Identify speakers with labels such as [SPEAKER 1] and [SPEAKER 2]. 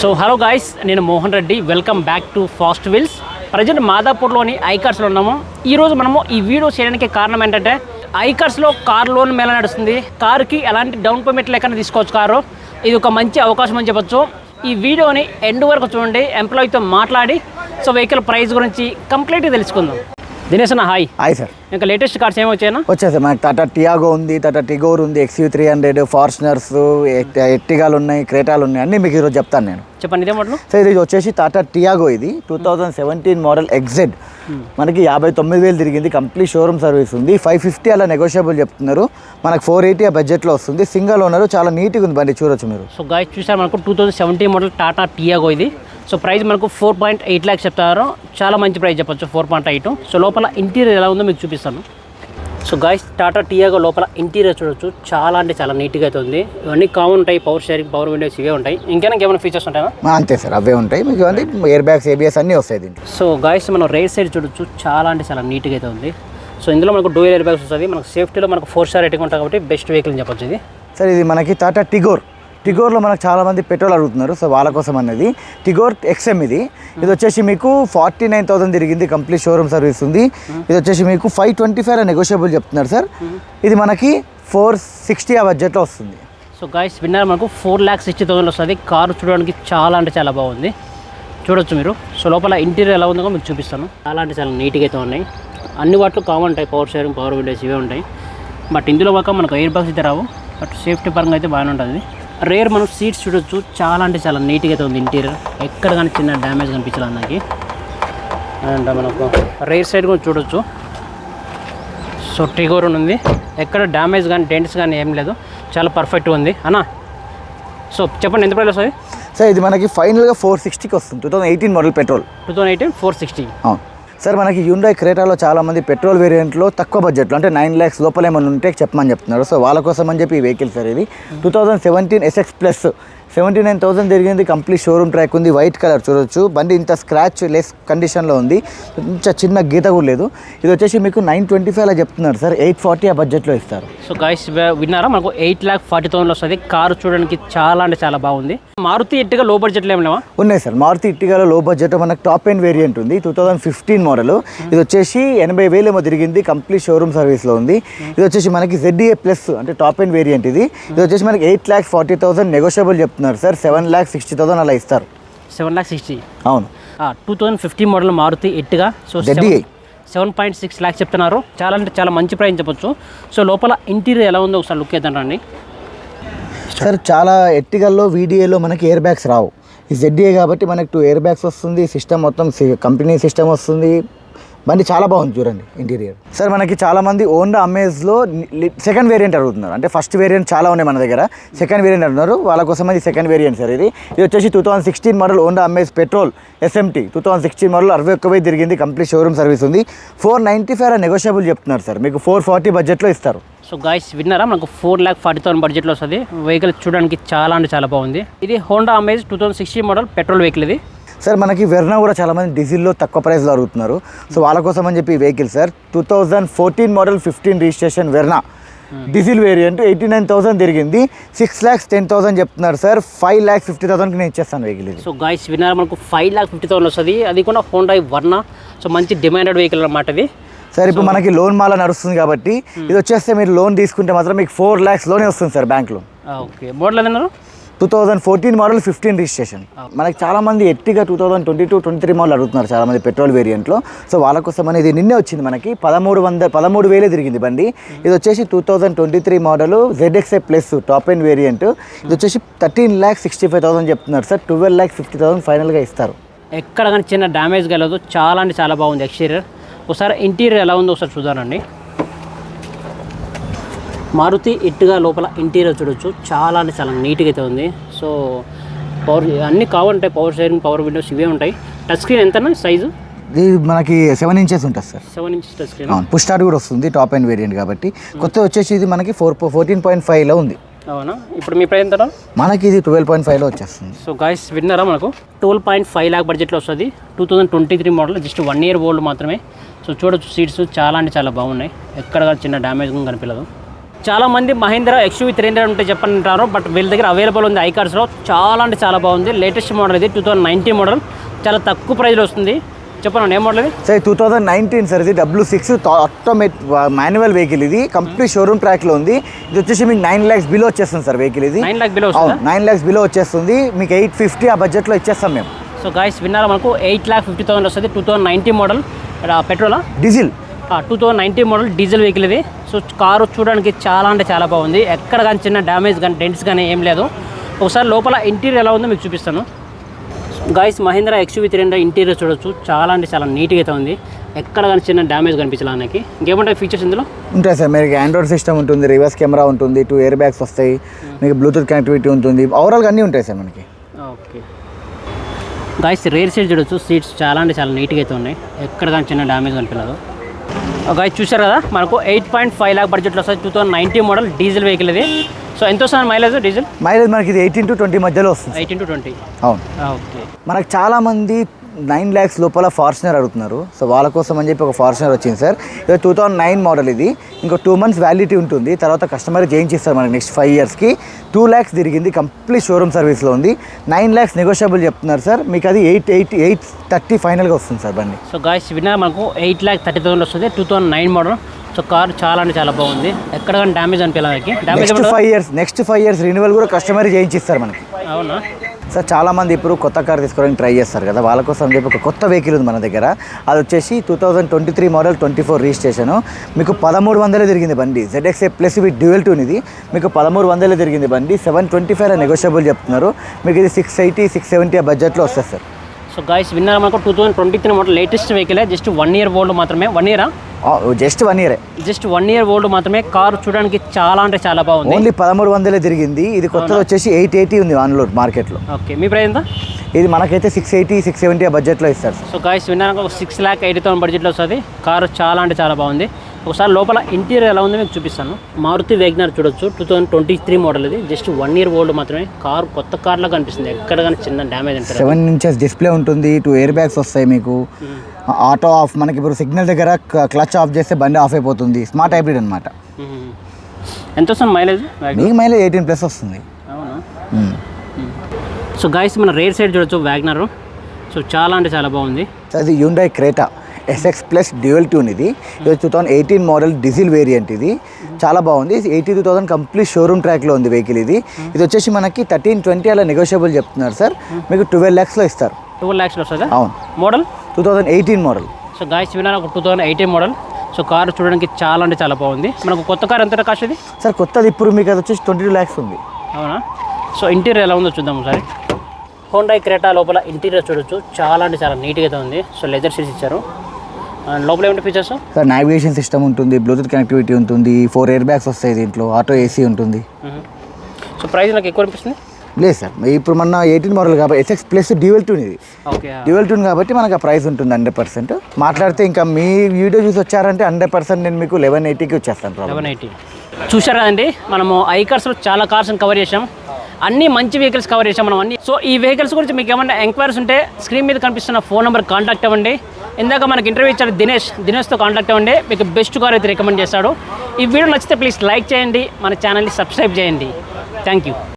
[SPEAKER 1] So hello guys నేను Mohan Reddy. Welcome back to Fast Wheels present మాదాపూర్లోని ఐకార్స్లో ఉన్నాము. ఈరోజు మనము ఈ వీడియో చేయడానికి కారణం ఏంటంటే ఐకార్స్లో కార్ లోన్ మేళ నడుస్తుంది. కార్కి ఎలాంటి డౌన్ పేమెంట్ లేకుండా తీసుకోవచ్చు కారు. ఇది ఒక మంచి అవకాశం అని చెప్పొచ్చు. ఈ వీడియోని ఎండ్ వరకు చూడండి ఎంప్లాయీతో మాట్లాడి సో వెహికల్ ప్రైస్ గురించి కంప్లీట్గా తెలుసుకుందాం. దినేష్ అన్న హాయ్.
[SPEAKER 2] Hi sir.
[SPEAKER 1] ఇంకా లేటెస్ట్ కార్స్ ఏమి వచ్చాయన్నా?
[SPEAKER 2] వచ్చేసాయి మనకి టాటా టియాగో ఉంది టాటా టిగోర్ ఉంది ఎక్స్యూ త్రీ హండ్రెడ్ ఫార్చునర్స్ ఎట్టిగాలు ఉన్నాయి క్రేటాలు ఉన్నాయి అన్నీ మీకు ఈరోజు చెప్తాను నేను.
[SPEAKER 1] చెప్పండి ఇదే మోడల్?
[SPEAKER 2] సో ఇది వచ్చేసి టాటా టియాగో ఇది two thousand seventeen model XZ మనకి యాభై తొమ్మిది వేలు తిరిగింది కంప్లీట్ షోరూమ్ సర్వీస్ ఉంది. ఫైవ్ ఫిఫ్టీ అలా నెగోషియబుల్ చెప్తున్నారు. మనకు ఫోర్ ఎయిటీ ఆ బడ్జెట్లో వస్తుంది. సింగల్ ఓనర్ చాలా నీట్గా ఉంది బండి చూడొచ్చు మీరు.
[SPEAKER 1] సో గాయస్ చూసారు మనకు two thousand seventeen model Tata Tiago ఇది. సో ప్రైస్ మనకు ఫోర్ పాయింట్ ఎయిట్ ల్యాక్స్ చెప్తారు. చాలా మంచి ప్రైస్ చెప్పొచ్చు ఫోర్ పాయింట్ ఎయిట్. సో లోపల ఇంటీరియర్ ఎలా ఉందో మీకు చూపిస్తాను. సో గాయస్ టాటా టియాగో లోపల ఇంటీరియర్ చూడొచ్చు. చాలా అంటే చాలా నీట్గా అయితే ఉంది. ఇవన్నీ కామన్ ఉంటాయి పవర్ షేరింగ్ పవర్ విండోస్ ఇవే ఉంటాయి. ఇంకేనా ఏమైనా ఫీచర్స్ ఉంటాయా
[SPEAKER 2] అంతే సార్ అవే ఉంటాయి. మీకు ఎయిర్ బ్యాగ్స్ ఏబిఎస్ అన్నీ వస్తాయి దీంట్లో.
[SPEAKER 1] సో గాయస్ మనం రైట్ సైడ్ చూడొచ్చు. చాలా అంటే చాలా నీట్గా అయితే ఉంది. సో ఇందులో మనకు డోర్ ఎయిర్ బ్యాగ్స్ వస్తుంది మనకు సేఫ్టీలో మనకు ఫోర్ స్టార్ రేటింగ్ ఉంటుంది కాబట్టి బెస్ట్ వెహికల్ అని చెప్పొచ్చు ఇది.
[SPEAKER 2] సార్ ఇది మనకి టాటా టిగోర్ టిగోర్లో మనకు చాలా మంది పెట్రోల్ అడుగుతున్నారు సో వాళ్ళ కోసం అన్నది. టిగోర్ ఎక్స్ఎం ఇది. ఇది వచ్చేసి మీకు ఫార్టీ నైన్ థౌసండ్ తిరిగింది కంప్లీట్ షోరూమ్ సర్వీస్ ఉంది. ఇది వచ్చేసి మీకు ఫైవ్ ట్వంటీ ఫైవ్ నెగోషియబుల్ చెప్తున్నారు సార్. ఇది మనకి ఫోర్ సిక్స్టీ ఆ బడ్జెట్లో వస్తుంది.
[SPEAKER 1] సో గాయస్ విన్నారు మనకు ఫోర్ ల్యాక్స్ సిక్స్టీ థౌసండ్ వస్తుంది. కారు చూడడానికి చాలా అంటే చాలా బాగుంది. చూడొచ్చు మీరు. సో లోపల ఇంటీరియర్ ఎలా ఉందో మీకు చూపిస్తాను. చాలా అంటే చాలా నీట్గా అయితే ఉన్నాయి. అన్ని వాటిలో కామన్ ఉంటాయి. పవర్ షేరింగ్ పవర్ విండోస్ ఇవే ఉంటాయి. బట్ ఇందులో కాక మనకు ఎయిర్ బాక్స్ అయితే రావు. బట్ సేఫ్టీ పరంగా అయితే బాగానే ఉంటుంది. రేర్ మనం సీట్స్ చూడొచ్చు. చాలా అంటే చాలా నీట్గా అయితే ఉంది ఇంటీరియర్ ఎక్కడ కానీ చిన్న డ్యామేజ్ కనిపించలేదు నాకు అండ్ మనకు రేర్ సైడ్ కూడా చూడొచ్చు. సో టిగోర్ ఉంది. ఎక్కడ డ్యామేజ్ కానీ డెంట్స్ కానీ ఏం లేదు. చాలా పర్ఫెక్ట్గా ఉంది. అన్నా? సో చెప్పండి ఎంత ప్రైస్ వస్తుంది
[SPEAKER 2] సార్ ఇది మనకి ఫైనల్గా ఫోర్ సిక్స్టీకి వస్తుంది. Two thousand eighteen model petrol
[SPEAKER 1] two thousand eighteen four sixty
[SPEAKER 2] అవును. సార్ మనకి యూండై క్రేటాలో చాలా మంది పెట్రోల్ వేరియంట్లో తక్కువ బడ్జెట్లో అంటే నైన్ ల్యాక్స్ లోపల ఏమైనా ఉంటే చెప్పమని చెప్తున్నారు. సో వాళ్ళ కోసం అని చెప్పి ఈ వెహికల్ సార్ ఇది. Two thousand seventeen SX plus seventy nine thousand తిరిగింది. కంప్లీట్ షోరూమ్ ట్రాక్ ఉంది. వైట్ కలర్ చూడొచ్చు. బండి ఇంత స్క్రాచ్ లెస్ కండిషన్లో ఉంది. కొంచెం చిన్న గీత కూడా లేదు. ఇది వచ్చేసి మీకు నైన్ ట్వంటీ ఫైవ్ అలా చెప్తున్నారు సార్. ఎయిట్ ఫార్టీ ఆ బడ్జెట్లో ఇస్తారు.
[SPEAKER 1] సో గాయస్ విన్నారా? మనకు ఎయిట్ ల్యాక్ ఫార్టీ థౌసండ్ వస్తుంది. కారు చూడడానికి చాలా అంటే చాలా బాగుంది. మారుతి ఎట్టుగా లో బడ్జెట్లో ఏమి లేవా?
[SPEAKER 2] ఉన్నాయి సార్. మారుతి ఇట్టిగాలో లో బడ్జెట్ మనకు టాప్ ఎండ్ వేరియంట్ ఉంది. టూ థౌసండ్ ఫిఫ్టీన్ మోడల్ ఇది వచ్చేసి ఎనభై వేలు ఏమో తిరిగింది. కంప్లీట్ షోరూమ్ సర్వీస్లో ఉంది. ఇది వచ్చేసి మనకి జెడ్డీఏ ప్లస్ అంటే టాప్ ఎండ్ వేరియంట్ ఇది. ఇది వచ్చేసి మనకి eight lakhs forty thousand negotiable చెప్తున్నారు. Sir. Seven lakhs sixty thousand అలా ఇస్తారు.
[SPEAKER 1] Seven lakh sixty?
[SPEAKER 2] అవును.
[SPEAKER 1] Two thousand fifteen model Maruti ఎట్టుగా so. Seven point six lakhs చెప్తున్నారు. చాలా అంటే చాలా మంచి ప్రైస్ చెప్పొచ్చు. సో లోపల ఇంటీరియర్ ఎలా ఉందో ఒకసారి లుక్ రండి.
[SPEAKER 2] సార్ చాలా ఎట్టిగల్లో వీడియోలో మనకి ఎయిర్ బ్యాగ్స్ రావు. ఈ జెడ్డీఏ కాబట్టి మనకి టూ ఎయిర్ బ్యాగ్స్ వస్తుంది సిస్టమ్ మొత్తం కంపెనీ సిస్టమ్ వస్తుంది. బండి చాలా బాగుంది చూడండి ఇంటీరియర్ సార్ మనకి చాలా మంది ఓన్డా అమేజ్లో సెకండ్ వేరియంట్ అడుగుతున్నారు. అంటే ఫస్ట్ వేరియంట్ చాలా ఉన్నాయి మన దగ్గర. సెకండ్ వేరియంట్ అడుగుతున్నారు వాళ్ళ కోసం అది సెకండ్ వేరియంట్ సార్ ఇది. ఇది వచ్చేసి two thousand sixteen model Honda Amaze petrol SMT two thousand sixteen model అరవై ఒక్క వెయ్యి తిరిగింది. కంప్లీట్ షోరూమ్ సర్వీస్ ఉంది. ఫోర్ నైంటీ ఫైవ్ నెగోషియబుల్ చెప్తున్నారు సార్. మీకు ఫోర్ ఫార్టీ బడ్జెట్లో ఇస్తారు.
[SPEAKER 1] సో గాయస్ విన్నారా? మనకు ఫోర్ ల్యాక్ ఫార్టీ థౌసండ్ బడ్జెట్లో వస్తుంది. వెహికల్ చూడడానికి చాలా అంటే చాలా బాగుంది. ఇది Honda Amaze two thousand sixty model petrol vehicle ఇది.
[SPEAKER 2] సార్ మనకి వెర్నా కూడా చాలా మంది డీజిల్లో తక్కువ ప్రైస్లో అడుగుతున్నారు సో వాళ్ళ కోసం అని చెప్పి vehicle sir two thousand fourteen model fifteen registration Verna. Diesel variant eighty nine thousand తిరిగింది. సిక్స్ ల్యాక్స్ టెన్ థౌసండ్ చెప్తున్నారు సార్. ఫైవ్ ల్యాక్స్ ఫిఫ్టీ థౌసండ్కి నేను ఇచ్చేస్తాను వెహికల్ ఇది.
[SPEAKER 1] సో గాయస్ విన్నారా మనకు ఫైవ్ ల్యాక్ ఫిఫ్టీ థౌసండ్ వస్తుంది. అది కూడా హోండా వర్ణ సో మంచి డిమాండెడ్ వెహికల్ అన్నమాట ఇది.
[SPEAKER 2] సార్ ఇప్పుడు మనకి లోన్ మాల నడుస్తుంది కాబట్టి ఇది వచ్చేస్తే మీరు లోన్ తీసుకుంటే మాత్రం మీకు ఫోర్ ల్యాక్స్లోనే వస్తుంది sir bank loan
[SPEAKER 1] okay model ఏదన్నారు
[SPEAKER 2] two thousand fourteen model fifteen registration మనకి చాలా మంది ఎట్టిగా two thousand twenty two twenty three model అడుగుతున్నారు చాలా మంది పెట్రోల్ వేరియంట్లో సో వాళ్ళ కోసం అనేది నిన్నే వచ్చింది మనకి. పదమూడు వంద పదమూడు వేలే తిరిగింది బండి. ఇది వచ్చేసి two thousand twenty three model ZXA plus top end variant ఇది వచ్చేసి thirteen lakhs sixty five thousand చెప్తున్నారు sir twelve lakhs fifty thousand ఫైనల్గా ఇస్తారు.
[SPEAKER 1] ఎక్కడ కానీ చిన్న డ్యామేజ్ కలదు చాలా అంటే చాలా బాగుంది ఎక్స్టీరియర్ ఒకసారి ఇంటీరియర్ ఎలా ఉందో ఒకసారి చూద్దానండి మారుతి ఇట్టుగా లోపల ఇంటీరియర్ చూడొచ్చు. చాలా అంటే చాలా నీట్గా అయితే ఉంది. సో పవర్ అన్నీ కావాలంటాయి. పవర్ షేరింగ్ పవర్ విండోస్ ఇవే ఉంటాయి. టచ్ స్క్రీన్ ఎంతనా సైజు?
[SPEAKER 2] ఇది మనకి సెవెన్ ఇంచెస్ ఉంటుంది sir.
[SPEAKER 1] Seven inches touch screen?
[SPEAKER 2] అవును. పుష్ స్టార్ట్ కూడా వస్తుంది టాప్ ఎండ్ వేరియంట్ కాబట్టి. కొత్త వచ్చేసి ఇది మనకి ఫోర్ ఫోర్టీన్ పాయింట్ ఫైవ్లో ఉంది.
[SPEAKER 1] అవునా? ఇప్పుడు మీ ప్రైస్ ఎంత
[SPEAKER 2] మనకి ఇది ట్వెల్వ్ పాయింట్ ఫైవ్లో వచ్చేస్తుంది.
[SPEAKER 1] సో గాయస్ విన్నారా మనకు? ట్వెల్వ్ పాయింట్ ఫైవ్ ల్యాక్ బడ్జెట్లో వస్తుంది. Two thousand twenty three model just one year old మాత్రమే. సో చూడొచ్చు సీట్స్ చాలా అంటే చాలా బాగున్నాయి. ఎక్కడ చిన్న డ్యామేజ్ కనిపించదు చాలా మంది మహేంద్ర ఎక్స్యూవీ త్రీ హండ్రెడ్ ఉంటే చెప్పని అంటారు బట్ వీళ్ళ దగ్గర అవైలబుల్ ఉంది ఐ కార్స్లో చాలా అంటే చాలా బాగుంది. లేటెస్ట్ మోడల్ ఇది టూ థౌసండ్ నైన్టీన్ మోడల్ చాలా తక్కువ ప్రైస్లో వస్తుంది. చెప్పండి ఏ మోడల్ ఇది?
[SPEAKER 2] Sir two thousand nineteen sir ఇది W six automate manual vehicle ఇది. కంప్లీట్ షోరూమ్ ట్రాక్లో ఉంది. ఇది వచ్చేసి మీకు నైన్ ల్యాక్స్ బిలో వచ్చేస్తుంది సార్ వెహికల్ ఇది.
[SPEAKER 1] నైన్ లాక్ బిలో
[SPEAKER 2] అవును నైన్ ల్యాక్స్ బిలో వచ్చేస్తుంది. మీకు ఎయిట్ ఫిఫ్టీ ఆ బడ్జెట్లో ఇచ్చేస్తాం మేము.
[SPEAKER 1] సో గాయస్ విన్నారా మనకు? ఎయిట్ ల్యాక్ ఫిఫ్టీ థౌసండ్ వస్తుంది two thousand nineteen model పెట్రోలా
[SPEAKER 2] diesel
[SPEAKER 1] two thousand nineteen model diesel vehicle ఇది. సో కారు చూడడానికి చాలా అంటే చాలా బాగుంది. ఎక్కడ కానీ చిన్న డ్యామేజ్ కానీ డెంట్స్ కానీ ఏం లేదు. ఒకసారి లోపల ఇంటీరియర్ ఎలా ఉందో మీకు చూపిస్తాను. Guys Mahindra XUV three hundred interior చూడొచ్చు. చాలా అంటే చాలా నీట్గా అయితే ఉంది. ఎక్కడ కానీ చిన్న డ్యామేజ్ కనిపించలే నాకు. ఇంకేముంటాయి ఫీచర్స్ ఇందులో?
[SPEAKER 2] ఉంటాయి సార్. మీకు ఆండ్రాయిడ్ సిస్టమ్ ఉంటుంది రివర్స్ కెమెరా ఉంటుంది టూ ఇయర్ బ్యాగ్స్ వస్తాయి మీకు బ్లూటూత్ కనెక్టివిటీ ఉంటుంది. ఓవరాల్గా అన్నీ ఉంటాయి సార్ మనకి.
[SPEAKER 1] ఓకే. గాయస్ రేర్ సైడ్ చూడొచ్చు. సీట్స్ చాలా అంటే చాలా నీట్గా అయితే ఉన్నాయి. ఎక్కడ కానీ చిన్న డ్యామేజ్ కనిపించలేదు. గాయస్ చూశారు కదా మనకు ఎయిట్ పాయింట్ ఫైవ్ ల్యాక్ బడ్జెట్లో వస్తుంది. Two thousand ninety model diesel vehicle ఇది. సో ఎంత వస్తుంది మైలేజ్ డీజిల్
[SPEAKER 2] మైలేజ్ మనకి ఇది ఎయిటీన్ టు ట్వంటీ మధ్యలో వస్తుంది.
[SPEAKER 1] ఎయిటీన్ టు ట్వంటీ
[SPEAKER 2] అవును.
[SPEAKER 1] ఓకే
[SPEAKER 2] మనకు చాలామంది నైన్ ల్యాక్స్ లోపల ఫార్చునర్ అడుగుతున్నారు. సో వాళ్ళ కోసం అని చెప్పి ఒక ఫార్చునర్ వచ్చింది సార్. ఇది టూ థౌసండ్ నైన్ మోడల్ ఇది. ఇంకో టూ మంత్స్ వ్యాలిడిటీ ఉంటుంది. తర్వాత కస్టమర్ చేయించిస్తారు మనకి నెక్స్ట్ ఫైవ్ ఇయర్స్కి టూ ల్యాక్స్ తిరిగింది. కంప్లీట్ షోరూమ్ సర్వీస్లో ఉంది. నైన్ ల్యాక్స్ నెగోషియబుల్ చెప్తున్నారు సార్. మీకు అది ఎయిట్ ఎయిట్ ఎయిట్ థర్టీ ఫైనల్గా వస్తుంది సార్ బండి.
[SPEAKER 1] సో గాయస్ విన్నర్ మనకు ఎయిట్ ల్యాక్ థర్టీ థౌసండ్ వస్తుంది. Two thousand nine model so car చాలా అంటే చాలా బాగుంది. ఎక్కడ కానీ damage అనిపించడానికి damage
[SPEAKER 2] five years next five years renewal కూడా కస్టమర్ చేయించిస్తారు మనకి.
[SPEAKER 1] అవునా?
[SPEAKER 2] సార్ చాలామంది ఇప్పుడు కొత్త కార్ తీసుకోవడానికి ట్రై చేస్తారు కదా. వాళ్ళ కోసం రేపు చెప్పి ఒక కొత్త వెహికల్ ఉంది మన దగ్గర. అది వచ్చేసి two thousand twenty three model twenty four registration మీకు పదమూడు వందలే తిరిగింది బండి. ZXA plus with dual tone ఇది. మీకు పదమూడు వందలే తిరిగింది బండి. సెవెన్ ట్వంటీ ఫైవ్ నెగోషియబుల్ చెప్తున్నారు. మీకు ఇది సిక్స్ ఎయిటీ సిక్స్ సెవెంటీ ఆ బడ్జెట్లో వస్తుంది సార్.
[SPEAKER 1] సో గాయస్ విన్నర్ మనకు two thousand twenty three model latest vehicle just one year old మాత్రమే. వన్ ఇయరా
[SPEAKER 2] జస్ట్ వన్ ఇయరే
[SPEAKER 1] జస్ట్ వన్ ఇయర్ ఓల్డ్ మాత్రమే. కార్ చూడడానికి చాలా అంటే చాలా బాగుంది.
[SPEAKER 2] ఓన్లీ పదమూడు వందలే తిరిగింది. ఇది కొత్తది వచ్చేసి ఎయిట్ ఎయిటీ ఉంది ఆన్లోడ్ మార్కెట్లో.
[SPEAKER 1] ఓకే మీ ప్రైస్ ఎంత?
[SPEAKER 2] ఇది మనకైతే సిక్స్ ఎయిటీ సిక్స్ సెవెంటీ ఆ బడ్జెట్లో ఇస్తారు.
[SPEAKER 1] సో గాయస్ విన్నాక సిక్స్ ల్యాక్ ఎయిటీ థౌసండ్ బడ్జెట్లో వస్తుంది. కారు చాలా అంటే చాలా బాగుంది. ఒకసారి లోపల ఇంటీరియర్ ఎలా ఉందో మీకు చూపిస్తాను. మారుతి వేగ్నర్ చూడొచ్చు. Two thousand twenty three model ఇది. జస్ట్ వన్ ఇయర్ ఓల్డ్ మాత్రమే. కారు కొత్త కార్లా కనిపిస్తుంది. ఎక్కడ కానీ చిన్న డ్యామేజ్ ఉంటుంది
[SPEAKER 2] సెవెన్ ఇంచెస్ డిస్ప్లే ఉంటుంది. టూ ఎయిర్ బ్యాగ్స్ వస్తాయి మీకు. ఆటో ఆఫ్ మనకి ఇప్పుడు సిగ్నల్ దగ్గర క్లచ్ ఆఫ్ చేస్తే బండి ఆఫ్ అయిపోతుంది. స్మార్ట్ హైబ్రిడ్ అనమాట
[SPEAKER 1] ఎంత వస్తుంది మైలేజ్
[SPEAKER 2] మీకు మైలేజ్ ఎయిటీన్ ప్లస్ వస్తుంది.
[SPEAKER 1] సో గాయస్ మన రేర్ సైడ్ చూడొచ్చు వ్యాగ్నర్ సో చాలా అంటే చాలా బాగుంది.
[SPEAKER 2] అది Hyundai Creta SX plus dual tone ఇది. ఇది two thousand eighteen model diesel variant ఇది. చాలా బాగుంది. Eighty two thousand complete showroom ట్రాక్లో ఉంది వెహికల్ ఇది. ఇది వచ్చేసి మనకి థర్టీన్ ట్వంటీ అలా నెగోషియబుల్ చెప్తున్నారు సార్. మీకు ట్వెల్వ్ ల్యాక్స్లో ఇస్తారు.
[SPEAKER 1] టూ ల్యాక్స్లో వస్తుందా
[SPEAKER 2] అవును.
[SPEAKER 1] Model
[SPEAKER 2] two thousand eighteen model
[SPEAKER 1] so guys విన్నాను ఒక two thousand eighteen model so car చూడడానికి చాలా అంటే చాలా బాగుంది. మనకు కొత్త కార్ ఎంత కాస్ట్ ఇది?
[SPEAKER 2] సార్ కొత్తది ఇప్పుడు మీకు అది వచ్చేసి ట్వంటీ టూ ల్యాక్స్ ఉంది.
[SPEAKER 1] అవునా? సో ఇంటీరియర్ ఎలా ఉందో చూద్దాం ఒకసారి హోండా క్రేటా లోపల ఇంటీరియర్ చూడొచ్చు. చాలా అంటే చాలా నీట్గా ఉంది. సో లెదర్ సీట్స్ ఇచ్చారు. లోపల ఏమిటి ఫీచర్స్
[SPEAKER 2] సార్ నావిగేషన్ సిస్టమ్ ఉంటుంది బ్లూటూత్ కనెక్టివిటీ ఉంటుంది ఫోర్ ఎయిర్ బ్యాగ్స్ వస్తాయి దీంట్లో ఆటో ఏసీ ఉంటుంది.
[SPEAKER 1] సో ప్రైస్ నాకు ఎక్కువ అనిపిస్తుంది?
[SPEAKER 2] లేదు సార్ ఇప్పుడు మన ఎయిటీన్ మోడల్ కాబట్టి ఎస్ఎక్స్ ప్లస్ డ్యూయల్ టూన్ ఇది.
[SPEAKER 1] ఓకే
[SPEAKER 2] డ్యూయల్ టూన్ కాబట్టి మనకు ఆ ప్రైస్ ఉంటుంది హండ్రెడ్ పర్సెంట్ మాట్లాడితే ఇంకా మీ వీడియో చూసి వచ్చారంటే హండ్రెడ్ పర్సెంట్ నేను మీకు లెవెన్ ఎయిటీకి వచ్చేస్తాను
[SPEAKER 1] లెవెన్ ఎయిటీ చూశారు కదండి మనము ఐ కార్స్లో చాలా కార్స్ని కవర్ చేసాం అన్ని మంచి వెహికల్స్ కవర్ చేసాం మనం అన్ని. సో ఈ వెహికల్స్ గురించి మీకు ఏమైనా ఎంక్వైరీస్ ఉంటే స్క్రీన్ మీద కనిపిస్తున్న ఫోన్ నెంబర్ కాంటాక్ట్ అవ్వండి. ఇందాక మనకి ఇంటర్వ్యూ ఇచ్చాడు దినేష్. దినేష్తో కాంటాక్ట్ అవ్వండి. మీకు బెస్ట్ కార్ అయితే రికమెండ్ చేస్తాడు. ఈ వీడియో నచ్చితే ప్లీజ్ లైక్ చేయండి. మన ఛానల్ని సబ్స్క్రైబ్ చేయండి. Thank you